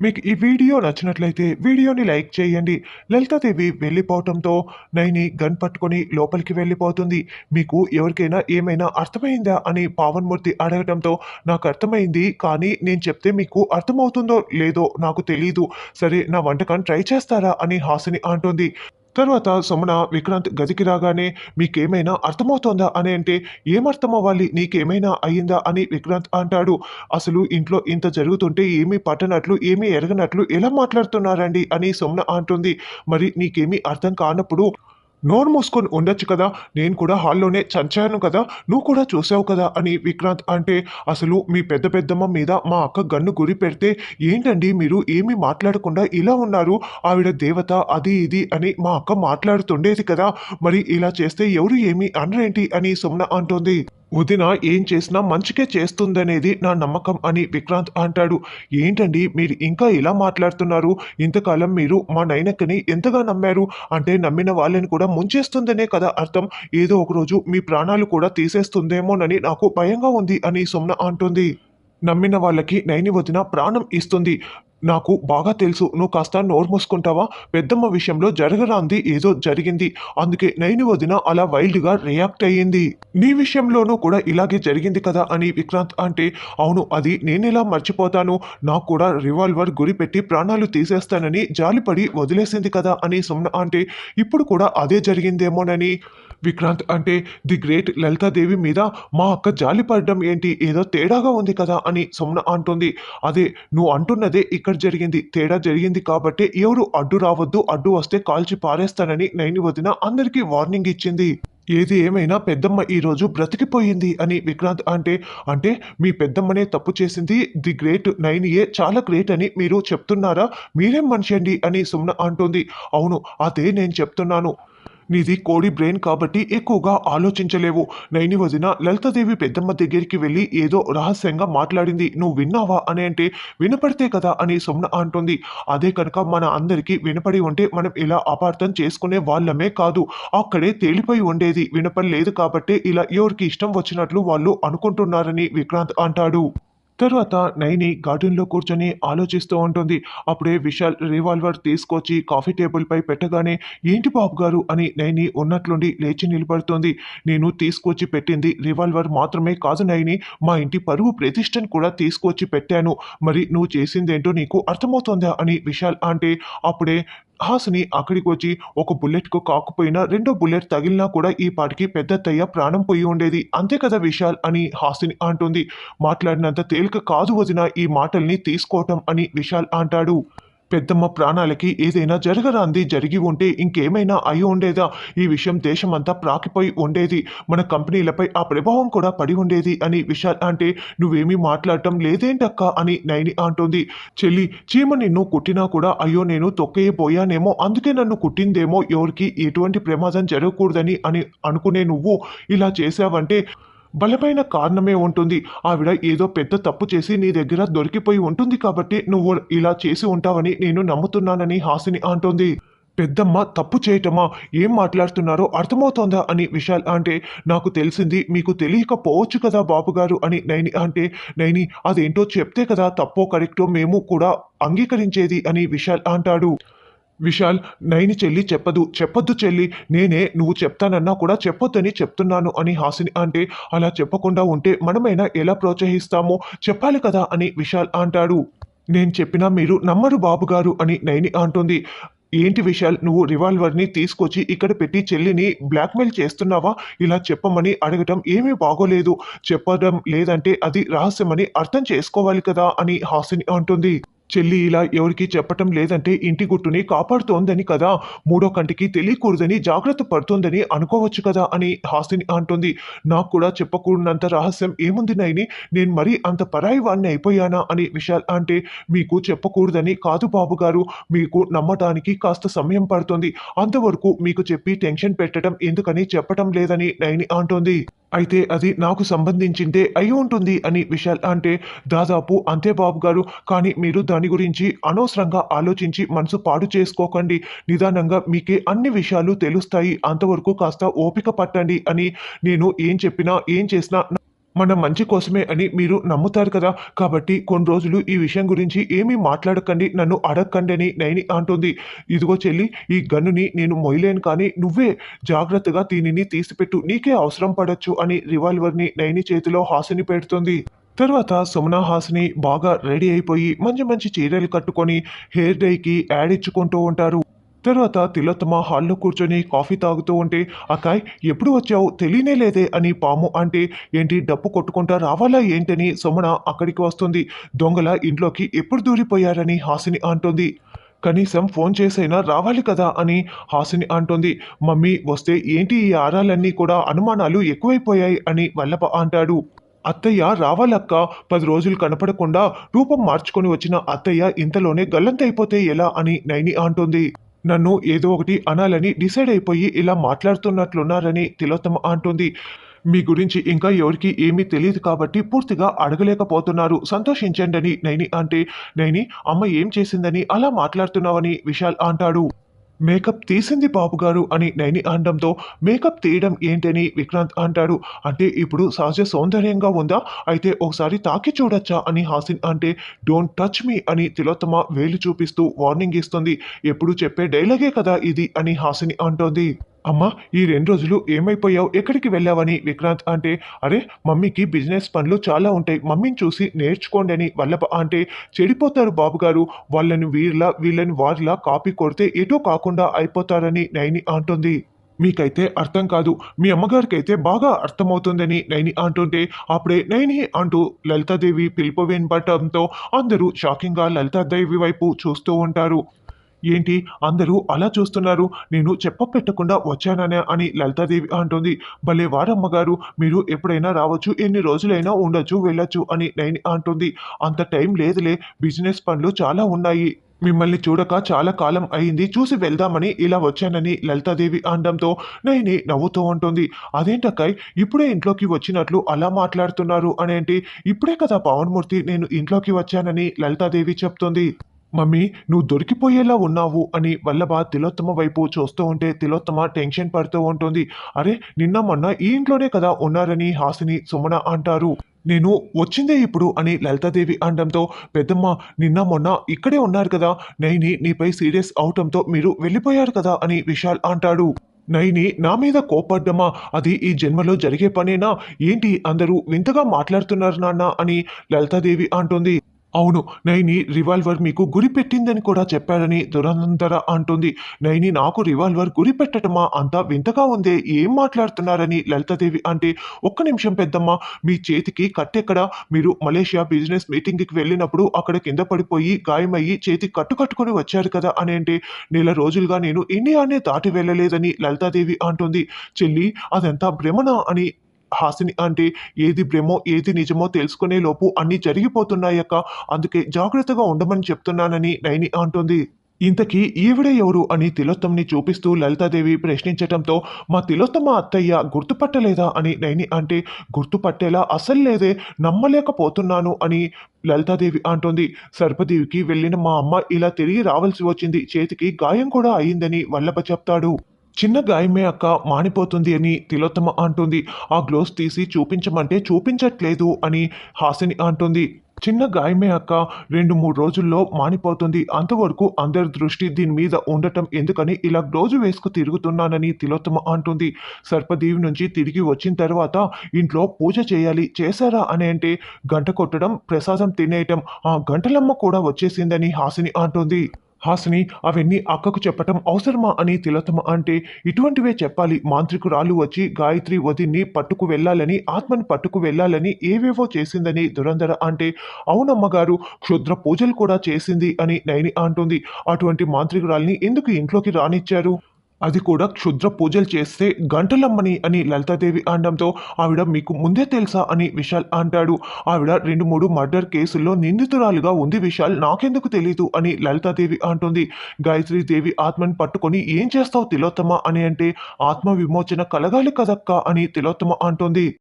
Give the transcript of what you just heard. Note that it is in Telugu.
మీకు ఈ వీడియో నచ్చినట్లయితే వీడియోని లైక్ చేయండి. లలితాదేవి వెళ్ళిపోవటంతో నైని గన్ పట్టుకొని లోపలికి వెళ్ళిపోతుంది. మీకు ఎవరికైనా ఏమైనా అర్థమైందా అని పావన్మూర్తి అడగటంతో నాకు అర్థమైంది కానీ నేను చెప్తే మీకు అర్థమవుతుందో లేదో నాకు తెలియదు సరే నా వంటకాన్ని ట్రై చేస్తారా? అని హాసిని అంటుంది. తర్వాత సుమన విక్రాంత్ గదికి రాగానే మీకేమైనా అర్థమవుతోందా అని అంటే ఏమర్థం అవ్వాలి నీకేమైనా అయ్యిందా? అని విక్రాంత్ అంటాడు. అసలు ఇంట్లో ఇంత జరుగుతుంటే ఏమీ పట్టనట్లు ఏమీ ఎరగనట్లు ఎలా మాట్లాడుతున్నారండి? అని సుమన అంటుంది. మరి నీకేమీ అర్థం కానప్పుడు నోరు మూసుకొని ఉండొచ్చు కదా? నేను కూడా హాల్లోనే చంచాను కదా? నువ్వు కూడా చూసావు కదా? అని విక్రాంత్ అంటే అసలు మీ పెద్ద పెద్దమ్మ మీద మా అక్క గన్ను గురి పెడితే ఏంటండి మీరు? ఏమీ మాట్లాడకుండా ఇలా ఉన్నారు? ఆవిడ దేవత అది ఇది అని మా అక్క మాట్లాడుతుండేది కదా? మరి ఇలా చేస్తే ఎవరు ఏమీ అనరేంటి? అని సుమ్న అంటుంది. వదిన ఏం చేసినా మంచికే చేస్తుందనేది నా నమ్మకం అని విక్రాంత్ అంటాడు. ఏంటండి మీరు ఇంకా ఇలా మాట్లాడుతున్నారు? ఇంతకాలం మీరు మా నైనక్కని ఎంతగా నమ్మారు? అంటే నమ్మిన వాళ్ళని కూడా ముంచేస్తుందనే కదా అర్థం. ఏదో ఒకరోజు మీ ప్రాణాలు కూడా తీసేస్తుందేమోనని నాకు భయంగా ఉంది అని సుమ్న అంటుంది. నమ్మిన వాళ్ళకి నైని వదిన ప్రాణం ఇస్తుంది. నాకు బాగా తెలుసు. నువ్వు కాస్త నోరు మూసుకుంటావా? పెద్దమ్మ విషయంలో జరగరాంది ఏదో జరిగింది. అందుకే నైని వదిన అలా వైల్డ్గా రియాక్ట్ అయ్యింది. నీ విషయంలోనూ కూడా ఇలాగే జరిగింది కదా అని విక్రాంత్ అంటే అవును అది నేనెలా మర్చిపోతాను? నాకు కూడా రివాల్వర్ గురి పెట్టి ప్రాణాలు తీసేస్తానని జాలిపడి వదిలేసింది కదా అని సుమ్న అంటే ఇప్పుడు కూడా అదే జరిగిందేమోనని. విక్రాంత్ అంటే ది గ్రేట్ లలితాదేవి మీద మా అక్క జాలి పడడం ఏంటి? ఏదో తేడాగా ఉంది కదా అని సుమ్న అంటుంది. అదే నువ్వు అంటున్నదే ఇక్కడ జరిగింది. తేడా జరిగింది కాబట్టి ఎవరు అడ్డు రావద్దు అడ్డు వస్తే కాల్చి పారేస్తానని నైని వదిన అందరికీ వార్నింగ్ ఇచ్చింది. ఏది ఏమైనా పెద్దమ్మ ఈరోజు బ్రతికిపోయింది అని విక్రాంత్ అంటే అంటే మీ పెద్దమ్మనే తప్పు చేసింది. ది గ్రేట్ నైనియే చాలా గ్రేట్ అని మీరు చెప్తున్నారా? మీరేం మనిషి అండి అని సుమ్న అంటుంది. అవును అదే నేను చెప్తున్నాను. నీది కోడి బ్రెయిన్ కాబట్టి ఎక్కువగా ఆలోచించలేవు. నైని వదిన లలితాదేవి పెద్దమ్మ దగ్గరికి వెళ్ళి ఏదో రహస్యంగా మాట్లాడింది. నువ్వు విన్నావా? అని అంటే వినపడితే కదా అని సుమ్న అంటుంది. అదే కనుక మన అందరికీ వినపడి ఉంటే మనం ఇలా అపార్థం చేసుకునే వాళ్ళమే కాదు. అక్కడే తేలిపోయి ఉండేది. వినపడలేదు కాబట్టి ఇలా ఎవరికి ఇష్టం వచ్చినట్లు వాళ్ళు అనుకుంటున్నారని విక్రాంత్ అంటాడు. తర్వాత నైని గార్డెన్లో కూర్చొని ఆలోచిస్తూ ఉంటుంది. అప్పుడే విశాల్ రివాల్వర్ తీసుకొచ్చి కాఫీ టేబుల్ పై పెట్టగానే ఏంటి బాబు గారు? అని నైని ఉన్నట్లుండి లేచి నిలబడుతుంది. నేను తీసుకొచ్చి పెట్టింది రివాల్వర్ మాత్రమే కాదు నైని మా ఇంటి పరువు ప్రతిష్టను కూడా తీసుకొచ్చి పెట్టాను. మరి నువ్వు చేసిందేంటో నీకు అర్థమవుతుందా? అని విశాల్ అంటే అప్పుడే హాసిని అక్కడికి వచ్చి ఒక బుల్లెట్కు కాకపోయినా రెండో బుల్లెట్ తగిలినా కూడా ఈ పాటికి పెద్దత్తయ్య ప్రాణం పోయి ఉండేది. అంతే కదా విశాల్? అని హాసిని అంటుంది. మాట్లాడినంత తేలిక కాదు వదిన ఈ మాటల్ని తీసుకోవటం అని విశాల్ అంటాడు. పెద్దమ్మ ప్రాణాలకి ఏదైనా జరగరాంది జరిగి ఉంటే ఇంకేమైనా అయి ఉండేదా? ఈ విషయం దేశమంతా ప్రాకిపోయి ఉండేది. మన కంపెనీలపై ఆ ప్రభావం కూడా పడి ఉండేది అని విశాల్ అంటే నువ్వేమీ మాట్లాడటం లేదేంటక్క? అని నైని అంటుంది. చెల్లి చీమ నిన్ను కుట్టినా కూడా అయ్యో నేను తొక్కయిపోయానేమో అందుకే నన్ను కుట్టిందేమో ఎవరికి ఎటువంటి ప్రమాదం జరగకూడదని అని అనుకునే నువ్వు ఇలా చేశావంటే బలమైన కారణమే ఉంటుంది. ఆవిడ ఏదో పెద్ద తప్పు చేసి నీ దగ్గర దొరికిపోయి ఉంటుంది కాబట్టి నువ్వు ఇలా చేసి ఉంటావని నేను నమ్ముతున్నానని హాసిని అంటోంది. పెద్దమ్మ తప్పు చేయటమా? ఏం మాట్లాడుతున్నారో అర్థమవుతోందా అని విశాల్ అంటే నాకు తెలిసింది మీకు తెలియకపోవచ్చు కదా బాబుగారు అని నైని అంటే నైని అదేంటో చెప్తే కదా తప్పో కరెక్టో మేము కూడా అంగీకరించేది అని విశాల్ అంటాడు. విశాల్ నైని చెల్లి చెప్పదు. చెప్పొద్దు చెల్లి నేనే నువ్వు చెప్తానన్నా కూడా చెప్పొద్దని చెప్తున్నాను అని హాసిని అంటే అలా చెప్పకుండా ఉంటే మనమైనా ఎలా ప్రోత్సహిస్తామో? చెప్పాలి కదా అని విశాల్ అంటాడు. నేను చెప్పినా మీరు నమ్మరు బాబుగారు అని నైని అంటుంది. ఏంటి విశాల్ నువ్వు రివాల్వర్ని తీసుకొచ్చి ఇక్కడ పెట్టి చెల్లిని బ్లాక్మెయిల్ చేస్తున్నావా? ఇలా చెప్పమని అడగటం ఏమీ బాగోలేదు. చెప్పడం లేదంటే అది రహస్యమని అర్థం చేసుకోవాలి కదా అని హాసిని అంటుంది. చెల్లి ఇలా ఎవరికి చెప్పటం లేదంటే ఇంటి గుట్టుని కాపాడుతోందని కదా. మూడో కంటికి తెలియకూడదని జాగ్రత్త పడుతోందని అనుకోవచ్చు కదా అని హాసిని అంటుంది. నాకు కూడా చెప్పకూడనంత రహస్యం ఏముంది నైని? నేను మరీ అంత పరాయి వాడిని అయిపోయానా అని విశాల్ అంటే మీకు చెప్పకూడదని కాదు బాబు గారు. మీకు నమ్మటానికి కాస్త సమయం పడుతుంది. అంతవరకు మీకు చెప్పి టెన్షన్ పెట్టడం ఎందుకని చెప్పటం లేదని నైని అంటోంది. అయితే అది నాకు సంబంధించిందే అయి ఉంటుంది అని విశాల్ అంటే దాదాపు అంతే బాబు గారు. కానీ మీరు దాని గురించి అనవసరంగా ఆలోచించి మనసు పాడు చేసుకోకండి. నిదానంగా మీకే అన్ని విషయాలు తెలుస్తాయి. అంతవరకు కాస్త ఓపిక పట్టండి అని నేను ఏం చెప్పినా ఏం చేసినా మన మంచి కోసమే అని మీరు నమ్ముతారు కదా. కాబట్టి కొన్ని రోజులు ఈ విషయం గురించి ఏమీ మాట్లాడకండి నన్ను అడగకండి అని నైని అంటుంది. ఇదిగో చెల్లి ఈ గన్నుని నేను మొయ్యలేను కానీ నువ్వే జాగ్రత్తగా దీనిని తీసిపెట్టు నీకే అవసరం పడొచ్చు అని రివాల్వర్ని నైని చేతిలో హాసిని పెడుతుంది. తర్వాత సుమన హాసిని బాగా రెడీ అయిపోయి మంచి మంచి చీరలు కట్టుకొని హెయిర్ డైకి యాడ్ ఇచ్చుకుంటూ ఉంటారు. తర్వాత తిలోత్తమ హాల్లో కూర్చొని కాఫీ తాగుతూ ఉంటే అక్కాయ్ ఎప్పుడు వచ్చావు? తెలియనే లేదే అని పాము అంటే ఏంటి డప్పు కొట్టుకుంటా రావాలా? ఏంటని? సుమణ అక్కడికి వస్తుంది. దొంగల ఇంట్లోకి ఎప్పుడు దూరిపోయారని హాసిని అంటుంది. కనీసం ఫోన్ చేసైనా రావాలి కదా? అని హాసిని అంటుంది. మమ్మీ వస్తే ఏంటి ఈ ఆరాలన్నీ కూడా అనుమానాలు ఎక్కువైపోయాయి అని వల్లభ అంటాడు. అత్తయ్య రావాలక్క. పది రోజులు కనపడకుండా రూపం మార్చుకొని వచ్చిన అత్తయ్య ఇంతలోనే గల్లంతైపోతే ఎలా? అని నైని అంటుంది. నన్ను ఏదో ఒకటి అనాలని డిసైడ్ అయిపోయి ఇలా మాట్లాడుతున్నట్లున్నారని తిలోత్తమ అంటుంది. మీ గురించి ఇంకా ఎవరికి ఏమీ తెలియదు కాబట్టి పూర్తిగా అడగలేకపోతున్నారు. సంతోషించండి అని నైని అంటే నైని అమ్మ ఏం చేసిందని అలా మాట్లాడుతున్నావని విశాల్ అంటాడు. మేకప్ తీసింది బాబుగారు అని నైని అనడంతో మేకప్ తీయడం ఏంటని విక్రాంత్ అంటాడు. అంటే ఇప్పుడు సహజ సౌందర్యంగా ఉందా? అయితే ఒకసారి తాకి చూడొచ్చా అని హాసిన్ అంటే డోంట్ టచ్ మీ అని తిలోత్తమ వేలు చూపిస్తూ వార్నింగ్ ఇస్తుంది. ఎప్పుడు చెప్పే డైలాగే కదా ఇది అని హాసిని అంటోంది. అమ్మా ఈ రెండు రోజులు ఏమైపోయావు? ఎక్కడికి వెళ్ళావని విక్రాంత్ అంటే అరే మమ్మీకి బిజినెస్ పనులు చాలా ఉంటాయి. మమ్మీని చూసి నేర్చుకోండి అని వల్లభ అంటే చెడిపోతారు బాబు గారు వాళ్ళని వీళ్ళ వీళ్ళని వారిలా కాపీ కొడితే ఎటో కాకుండా అయిపోతారని నైని అంటుంది. మీకైతే అర్థం కాదు. మీ అమ్మగారికి అయితే బాగా అర్థమవుతుందని నైని అంటుంటే అప్పుడే నైని అంటూ లలితాదేవి పిలుపు వినపడటంతో అందరూ షాకింగ్గా లలితాదేవి వైపు చూస్తూ ఉంటారు. ఏంటి? అందరూ అలా చూస్తున్నారు. నేను చెప్పపెట్టకుండా వచ్చాననే అని లలితాదేవి అంటుంది. భలే వారమ్మగారు మీరు ఎప్పుడైనా రావచ్చు ఎన్ని రోజులైనా ఉండొచ్చు వెళ్ళొచ్చు అని నైని అంటుంది. అంత టైం లేదులే బిజినెస్ పనులు చాలా ఉన్నాయి. మిమ్మల్ని చూడక చాలా కాలం అయింది చూసి వెళ్దామని ఇలా వచ్చానని లలితాదేవి అనడంతో నైని నవ్వుతూ ఉంటుంది. అదేంటక్కాయ్ ఇప్పుడే ఇంట్లోకి వచ్చినట్లు అలా మాట్లాడుతున్నారు అనేంటి ఇప్పుడే కదా పవన్మూర్తి నేను ఇంట్లోకి వచ్చానని లలితాదేవి చెప్తుంది. మమ్మీ నువ్వు దొరికిపోయేలా ఉన్నావు అని వల్లభ తిలోత్తమ వైపు చూస్తూ ఉంటే తిలోత్తమ టెన్షన్ పడుతూ ఉంటుంది. అరే నిన్న మొన్న ఈ ఇంట్లోనే కదా ఉన్నారని హాసిని సుమన అంటారు. నేను వచ్చిందే ఇప్పుడు అని లలితాదేవి అనడంతో పెద్దమ్మ నిన్న మొన్న ఇక్కడే ఉన్నారు కదా నైని నీపై సీరియస్ అవటంతో మీరు వెళ్ళిపోయారు కదా అని విశాల్ అంటాడు. నైని నా మీద కోపడ్డమా అది ఈ జన్మలో జరిగే పనేనా? ఏంటి అందరూ వింతగా మాట్లాడుతున్నారు నాన్న అని లలితాదేవి అంటుంది. అవును నైని రివాల్వర్ మీకు గురి పెట్టిందని కూడా చెప్పారని దురంధర అంటుంది. నైని నాకు రివాల్వర్ గురి పెట్టటమా? అంతా వింతగా ఉందే ఏం మాట్లాడుతున్నారని లలితాదేవి అంటే ఒక్క నిమిషం పెద్దమ్మ మీ చేతికి కట్టెక్కడ? మీరు మలేషియా బిజినెస్ మీటింగ్కి వెళ్ళినప్పుడు అక్కడ కింద పడిపోయి గాయమయ్యి చేతి కట్టు కట్టుకొని వచ్చారు కదా అని అంటే నెల రోజులుగా నేను ఇండియానే దాటి వెళ్ళలేదని లలితాదేవి అంటుంది. చెల్లి అదంతా భ్రమణ అని హాసిని అంటే ఏది భ్రమో ఏది నిజమో తెలుసుకునే లోపు అన్నీ జరిగిపోతున్నాయక్క అందుకే జాగ్రత్తగా ఉండమని చెప్తున్నానని నైని అంటుంది. ఇంతకీ ఈవిడే ఎవరు అని తిలోత్తమ్ని చూపిస్తూ లలితాదేవి ప్రశ్నించటంతో మా తిలోత్తమ అత్తయ్య గుర్తుపట్టలేదా? అని నైని అంటే గుర్తుపట్టేలా అసలు లేదే నమ్మలేకపోతున్నాను అని లలితాదేవి అంటోంది. సర్పదేవికి వెళ్ళిన మా అమ్మ ఇలా తిరిగి రావాల్సి వచ్చింది. చేతికి గాయం కూడా అయిందని వల్లభ చెప్తాడు. చిన్న గాయమే అక్క మానిపోతుంది అని తిలోత్తమ అంటుంది. ఆ గ్లోవ్స్ తీసి చూపించమంటే చూపించట్లేదు అని హాసిని అంటుంది. చిన్న గాయమే అక్క రెండు మూడు రోజుల్లో మానిపోతుంది. అంతవరకు అందరి దృష్టి దీని మీద ఉండటం ఎందుకని ఇలా గ్లోజు వేసుకు తిరుగుతున్నానని తిలోత్తమ అంటుంది. సర్పదేవి నుంచి తిరిగి వచ్చిన తర్వాత ఇంట్లో పూజ చేయాలి చేశారా అని అంటే గంట కొట్టడం ప్రసాదం తినేయటం ఆ గంటలమ్మ కూడా వచ్చేసిందని హాసిని అంటుంది. హాసిని అవన్నీ అక్కకు చెప్పటం అవసరమా అని తిలోత్తమ అంటే ఇటువంటివే చెప్పాలి. మాంత్రికురాలు వచ్చి గాయత్రి వదిన్ని పట్టుకు వెళ్ళాలని ఆత్మని పట్టుకు వెళ్ళాలని ఏవేవో చేసిందని దురంధర అంటే అవునమ్మగారు క్షుద్ర పూజలు కూడా చేసింది అని నైని అంటుంది. అటువంటి మాంత్రికురాల్ని ఎందుకు ఇంట్లోకి రానిచ్చారు? అది కూడా క్షుద్ర పూజలు చేస్తే గంటలమ్మని అని లలితాదేవి అనడంతో ఆవిడ మీకు ముందే తెలుసా అని విశాల్ అంటాడు. ఆవిడ రెండు మూడు మర్డర్ కేసుల్లో నిందితురాలుగా ఉంది విశాల్ నాకెందుకు తెలీదు అని లలితాదేవి అంటుంది. గాయత్రీదేవి ఆత్మని పట్టుకొని ఏం చేస్తావు తిలోత్తమ అని అంటే ఆత్మ విమోచన కలగాలి కదక్క అని తిలోత్తమ అంటుంది.